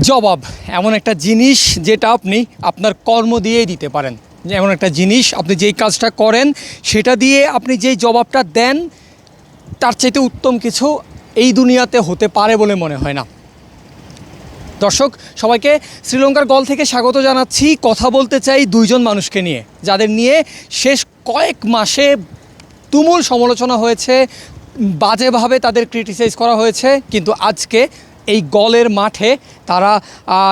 জবাব, এমন একটা জিনিস যেটা আপনি আপনার কর্ম দিয়েই দিতে পারেন। এমন একটা জিনিস আপনি যেই কাজটা করেন, সেটা দিয়ে আপনি যেই জবাবটা দেন, তার চাইতে উত্তম কিছু এই দুনিয়াতে হতে পারে বলে মনে হয় না। দর্শক, সবাইকে শ্রীলঙ্কার গল থেকে স্বাগত জানাচ্ছি। কথা বলতে চাই দুইজন মানুষকে নিয়ে, যাদের নিয়ে শেষ কয়েক মাসে তুমুল সমালোচনা হয়েছে। বাজেভাবে তাদের ক্রিটিসাইজ করা হয়েছে, কিন্তু আজকে এই গলের মাঠে তারা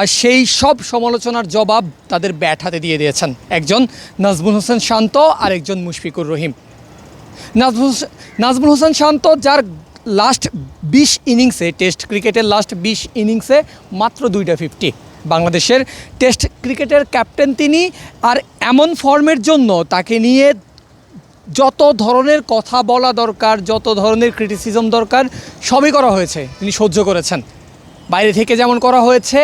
সেই সব সমালোচনার জবাব তাদের ব্যাট হাতে দিয়ে দিয়েছেন। একজন নাজমুল হোসেন শান্ত আর একজন মুশফিকুর রহিম। নাজমুল হোসেন- নাজমুল হোসেন শান্ত, যার লাস্ট বিশ ইনিংসে, টেস্ট ক্রিকেটের লাস্ট বিশ ইনিংসে মাত্র দুইটা ফিফটি। বাংলাদেশের টেস্ট ক্রিকেটের ক্যাপ্টেন তিনি, আর এমন ফর্মের জন্য তাকে নিয়ে যত ধরনের কথা বলা দরকার, যত ধরনের ক্রিটিসিজম দরকার, সবই করা হয়েছে। তিনি সহ্য করেছেন। বাইরে থেকে যেমন করা হয়েছে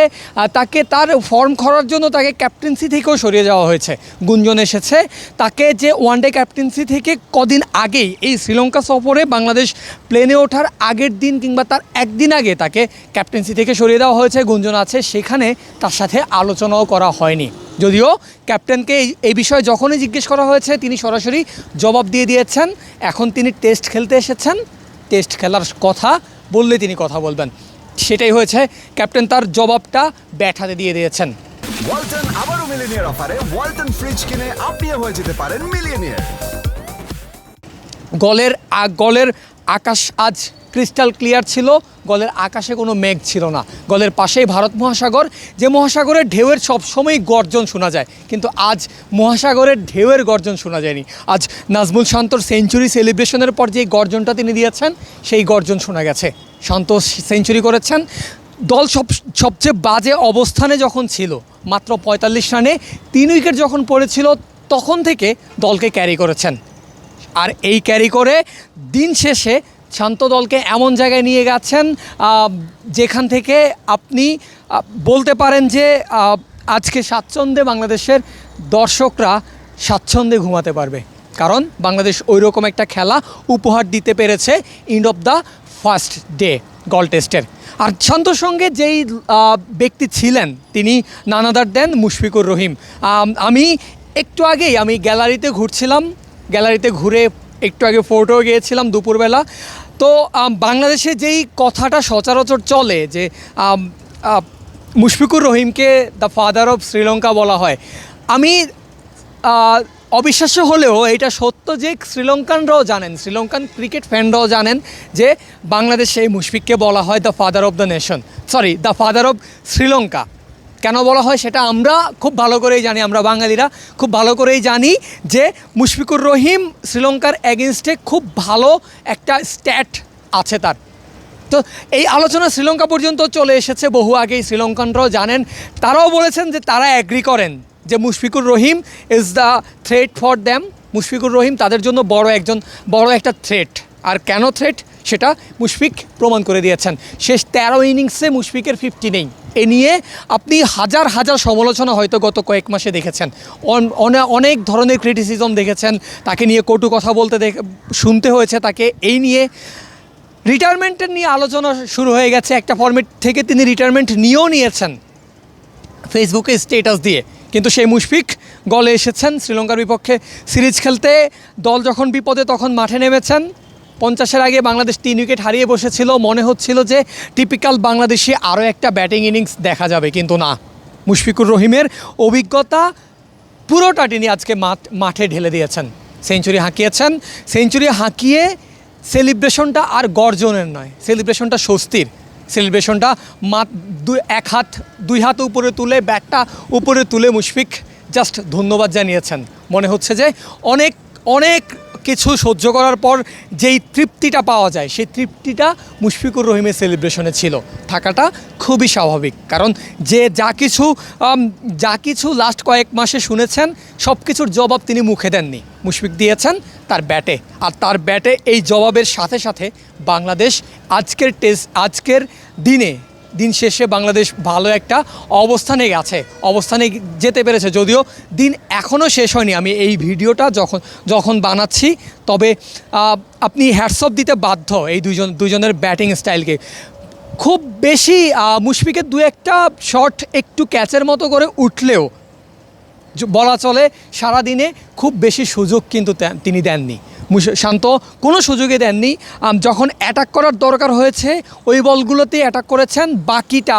তাকে তার ফর্ম করার জন্য তাকে ক্যাপ্টেন্সি থেকেও সরিয়ে যাওয়া হয়েছে। গুঞ্জন এসেছে, তাকে যে ওয়ানডে ক্যাপ্টেন্সি থেকে কদিন আগেই এই শ্রীলঙ্কা সফরে বাংলাদেশ প্লেনে ওঠার আগের দিন কিংবা তার একদিন আগে তাকে ক্যাপ্টেন্সি থেকে সরিয়ে দেওয়া হয়েছে, গুঞ্জন আছে, সেখানে তার সাথে আলোচনাও করা হয়নি। যদিও ক্যাপ্টেনকে এই এই বিষয়ে যখনই জিজ্ঞেস করা হয়েছে, তিনি সরাসরি জবাব দিয়ে দিয়েছেন। এখন তিনি টেস্ট খেলতে এসেছেন। টেস্ট খেলার কথা বললে তিনি কথা বলবেন। সেটাই হয়েছে। ক্যাপ্টেন তার জবাবটা ব্যাট হাতে দিয়ে দিয়েছেন। ওয়ালটন আবারও মিলিনিয়ার অফারে। ওয়ালটন ফ্রিজ কিনে আপনিও হয়ে যেতে পারেন মিলিয়নিয়ার গলের গলের আকাশ আজ ক্রিস্টাল ক্লিয়ার ছিল। গলের আকাশে কোনো মেঘ ছিল না। গলের পাশেই ভারত মহাসাগর যে মহাসাগরের ঢেউয়ের সবসময় গর্জন শোনা যায়। কিন্তু আজ মহাসাগরের ঢেউয়ের গর্জন শোনা যায়নি। আজ নাজমুল শান্তর সেঞ্চুরি সেলিব্রেশনের পর যে গর্জনটা তিনি দিয়েছেন সেই গর্জন শোনা গেছে। শান্ত সেঞ্চুরি করেছেন। দল সব সবচেয়ে বাজে অবস্থানে যখন ছিল, মাত্র পঁয়তাল্লিশ রানে তিন উইকেট যখন পড়েছিল, তখন থেকে দলকে ক্যারি করেছেন। আর এই ক্যারি করে দিন শেষে শান্ত দলকে এমন জায়গায় নিয়ে গেছেন যেখান থেকে আপনি বলতে পারেন যে আজকে স্বাচ্ছন্দ্যে বাংলাদেশের দর্শকরা স্বাচ্ছন্দ্যে ঘুমাতে পারবে। কারণ বাংলাদেশ ওই রকম একটা খেলা উপহার দিতে পেরেছে end of the first day Galle টেস্টের। আর শান্তর সঙ্গে যেই ব্যক্তি ছিলেন, তিনি নানাদার দেন মুশফিকুর রহিম। আমি একটু আগেই, আমি গ্যালারিতে ঘুরছিলাম, গ্যালারিতে ঘুরে একটু আগে ফোর্টেও গিয়েছিলাম দুপুরবেলা। তো বাংলাদেশে যেই কথাটা সচরাচর চলে যে মুশফিকুর রহিমকে দ্য ফাদার অফ শ্রীলঙ্কা বলা হয়, আমি অবিশ্বাস্য হলেও এটা সত্য যে শ্রীলঙ্কানরাও জানেন, শ্রীলঙ্কান ক্রিকেট ফ্যানরাও জানেন যে বাংলাদেশে এই মুশফিককে বলা হয় the father of the nation sorry, the father of Sri Lanka কেন বলা হয় সেটা আমরা খুব ভালো করেই জানি, আমরা বাঙালিরা খুব ভালো করেই জানি যে মুশফিকুর রহিম শ্রীলঙ্কার এগেনস্টে খুব ভালো একটা স্ট্যাট আছে তার। তো এই আলোচনা শ্রীলঙ্কা পর্যন্ত চলে এসেছে, বহু আগেই শ্রীলঙ্কানরাও জানেন, তারাও বলেছেন যে তারা অ্যাগ্রি করেন। যে Mushfiqur Rahim is the threat for them Mushfiqur Rahim তাদের জন্য বড় একজন, বড় একটা থ্রেট আর কেন থ্রেট সেটা মুশফিক প্রমাণ করে দিয়েছেন। শেষ তেরো ইনিংসে মুশফিকের ফিফটি নেই। এ নিয়ে আপনি হাজার হাজার সমালোচনা হয়তো গত কয়েক মাসে দেখেছেন। অন- অনেক ধরনের ক্রিটিসিজম দেখেছেন। তাকে নিয়ে কটু কথা বলতে শুনতে হয়েছে তাকে। এই নিয়ে রিটায়ারমেন্টের নিয়ে আলোচনা শুরু হয়ে গেছে। একটা ফর্মেট থেকে তিনি রিটায়ারমেন্ট নিয়েও নিয়েছেন। ফেসবুকে স্টেটাস দিয়ে। কিন্তু সেই মুশফিক গলে এসেছেন শ্রীলঙ্কার বিপক্ষে সিরিজ খেলতে। দল যখন বিপদে তখন মাঠে নেমেছেন। পঞ্চাশের আগে বাংলাদেশ তিন উইকেট হারিয়ে বসেছিল। মনে হচ্ছিল যে টিপিক্যাল বাংলাদেশে আরও একটা ব্যাটিং ইনিংস দেখা যাবে, কিন্তু না। মুশফিকুর রহিমের অভিজ্ঞতা পুরোটা তিনি আজকে মাঠ, মাঠে ঢেলে দিয়েছেন। সেঞ্চুরি হাঁকিয়েছেন। সেঞ্চুরি হাঁকিয়ে সেলিব্রেশনটা আর গর্জনের নয়। সেলিব্রেশনটা স্বস্তির। সেলিব্রেশনটা। মা দুই এক হাত, দুই হাত উপরে তুলে ব্যাটটা উপরে তুলে মুশফিক জাস্ট ধন্যবাদ জানিয়েছেন। মনে হচ্ছে যে অনেক অনেক কিছু সহ্য করার পর যেই তৃপ্তিটা পাওয়া যায়, সেই তৃপ্তিটা মুশফিকুর রহিমের সেলিব্রেশনে ছিল। থাকাটা খুবই স্বাভাবিক। কারণ যে যা কিছু যা কিছু লাস্ট কয়েক মাসে শুনেছেন সব কিছুর জবাব তিনি মুখে দেননি। মুশফিক দিয়েছেন তার ব্যাটে। আর তার ব্যাটে এই জবাবের সাথে সাথে বাংলাদেশ আজকের টেস্ট আজকের দিনে, দিন শেষে বাংলাদেশ ভালো একটা অবস্থানে গেছে অবস্থানে যেতে পেরেছে। যদিও দিন এখনও শেষ হয়নি। আমি এই ভিডিওটা যখন যখন বানাচ্ছি, তবে আপনি হ্যাটসঅপ দিতে বাধ্য এই দুজন দুজনের ব্যাটিং স্টাইলকে খুব বেশি মুশফিকের দু একটা শট একটু ক্যাচের মতো করে উঠলেও বলা চলে, সারাদিনে খুব বেশি সুযোগ কিন্তু তিনি দেননি। শান্ত, কোনো সুযোগে দেননি। যখন অ্যাটাক করার দরকার হয়েছে, ওই বলগুলোতেই অ্যাটাক করেছেন। বাকিটা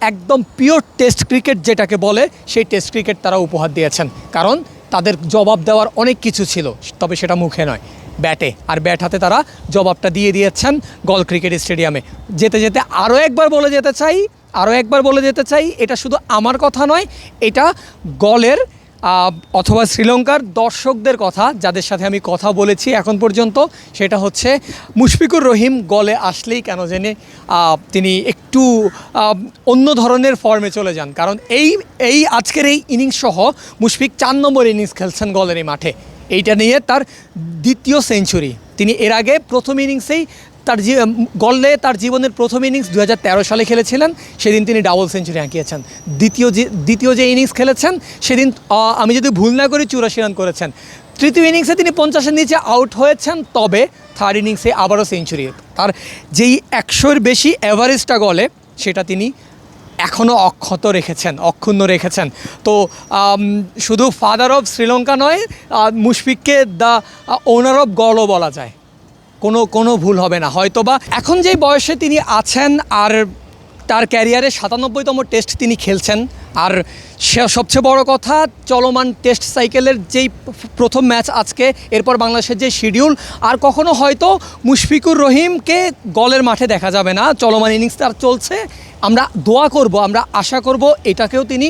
একদম পিওর টেস্ট ক্রিকেট যেটাকে বলে, সেই টেস্ট ক্রিকেট তারা উপহার দিয়েছেন। কারণ তাদের জবাব দেওয়ার অনেক কিছু ছিল, তবে সেটা মুখে নয়। ব্যাটে, আর ব্যাট হাতে তারা জবাবটা দিয়ে দিয়েছেন গল ক্রিকেট স্টেডিয়ামে। যেতে যেতে আরও একবার বলে যেতে চাই আরও একবার বলে যেতে চাই, এটা শুধু আমার কথা নয়, এটা গলের অথবা শ্রীলঙ্কার দর্শকদের কথা, যাদের সাথে আমি কথা বলেছি এখন পর্যন্ত, সেটা হচ্ছে মুশফিকুর রহিম গলে আসলেই কেন জেনে তিনি একটু অন্য ধরনের ফর্মে চলে যান। কারণ এই এই আজকের এই ইনিংস সহ মুশফিক চার নম্বর ইনিংস খেলছেন গলের এই মাঠে। এইটা নিয়ে তার দ্বিতীয় সেঞ্চুরি। তিনি এর আগে প্রথম ইনিংসেই তার জি গলে তার জীবনের প্রথম ইনিংস দু হাজার তেরো সালে খেলেছিলেন। সেদিন তিনি ডাবল সেঞ্চুরি আঁকিয়েছেন দ্বিতীয় যে দ্বিতীয় যে ইনিংস খেলেছেন, সেদিন আমি যদি ভুল না করি, চুরাশি রান করেছেন। তৃতীয় ইনিংসে তিনি পঞ্চাশের নিচে আউট হয়েছেন, তবে থার্ড ইনিংসে আবারও সেঞ্চুরি। তার যেই একশোর বেশি অ্যাভারেজটা গলে, সেটা তিনি এখনও অক্ষত রেখেছেন, অক্ষুণ্ণ রেখেছেন। তো শুধু ফাদার অফ শ্রীলঙ্কা নয় মুশফিককে দ্য ওনার অফ গলও বলা যায়। কোনো কোনো ভুল হবে না। হয়তো বা এখন যেই বয়সে তিনি আছেন আর তার ক্যারিয়ারে সাতানব্বইতম টেস্ট তিনি খেলছেন, আর সে সবচেয়ে বড় কথা, চলমান টেস্ট সাইকেলের যেই প্রথম ম্যাচ আজকে, এরপর বাংলাদেশের যে শিডিউল, আর কখনো হয়তো মুশফিকুর রহিমকে গলের মাঠে দেখা যাবে না। চলমান ইনিংস তার চলছে আমরা দোয়া করব, আমরা আশা করব এটাকেও তিনি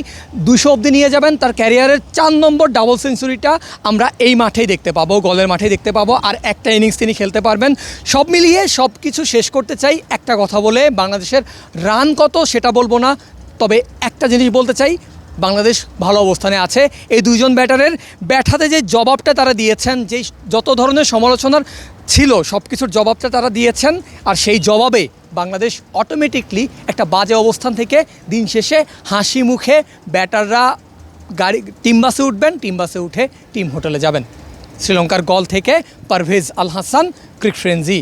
দুশো অবধি নিয়ে যাবেন। তার ক্যারিয়ারের চার নম্বর ডাবল সেঞ্চুরিটা আমরা এই মাঠেই দেখতে পাবো, গলের মাঠেই দেখতে পাবো, আর একটা ইনিংস তিনি খেলতে পারবেন। সব মিলিয়ে সব কিছু শেষ করতে চাই একটা কথা বলে, বাংলাদেশের রান কত সেটা বলব না, তবে একটা জিনিস বলতে চাই, বাংলাদেশ ভালো অবস্থানে আছে। এই দুইজন ব্যাটারের ব্যাট হাতে যে জবাবটা তারা দিয়েছেন, যেই যত ধরনের সমালোচনার ছিল সব কিছুর জবাবটা তারা দিয়েছেন, আর সেই জবাবে বাংলাদেশ অটোমেটিকলি একটা বাজে অবস্থান থেকে দিন শেষে হাসি মুখে ব্যাটাররা গাড়ি টিম বাসে উঠবেন টিম বাসে উঠে টিম হোটেলে যাবেন। শ্রীলঙ্কার গল থেকে পারভেজ আল হাসান, ক্রিক ফ্রেন্জি